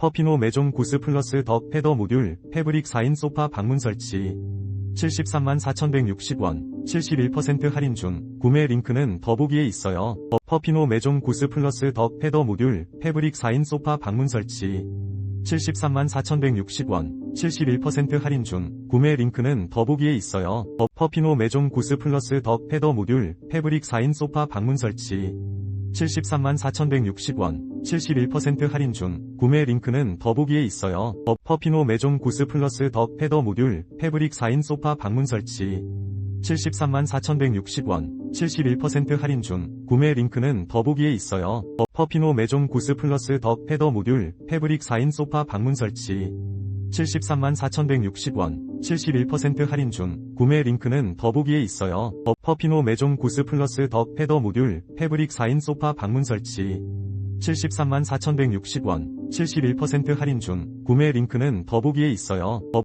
퍼피노 메종 구스 플러스 더 패더 모듈 패브릭 4인 소파 방문 설치 73만 4,160원 71% 할인 중 구매 링크는 더보기에 있어요. 더 퍼피노 메종 구스 플러스 더 패더 모듈 패브릭 4인 소파 방문 설치 73만 4,160원 71% 할인 중 구매 링크는 더보기에 있어요. 더 퍼피노 메종 구스 플러스 더 패더 모듈 패브릭 4인 소파 방문 설치 73만 4,160원 71% 할인 중 구매 링크는 더보기에 있어요. 더 퍼피노 메종 구스 플러스 더 패더 모듈 패브릭 4인 소파 방문 설치 73만 4,160원 71% 할인 중 구매 링크는 더보기에 있어요. 더 퍼피노 메종 구스 플러스 더 패더 모듈 패브릭 4인 소파 방문 설치 73만 4,160원 71% 할인 중 구매 링크는 더보기에 있어요. 더 퍼피노 메종 구스 플러스 더 패더 모듈 패브릭 4인 소파 방문 설치 73만 4,160원 71% 할인 중 구매 링크는 더보기에 있어요. 더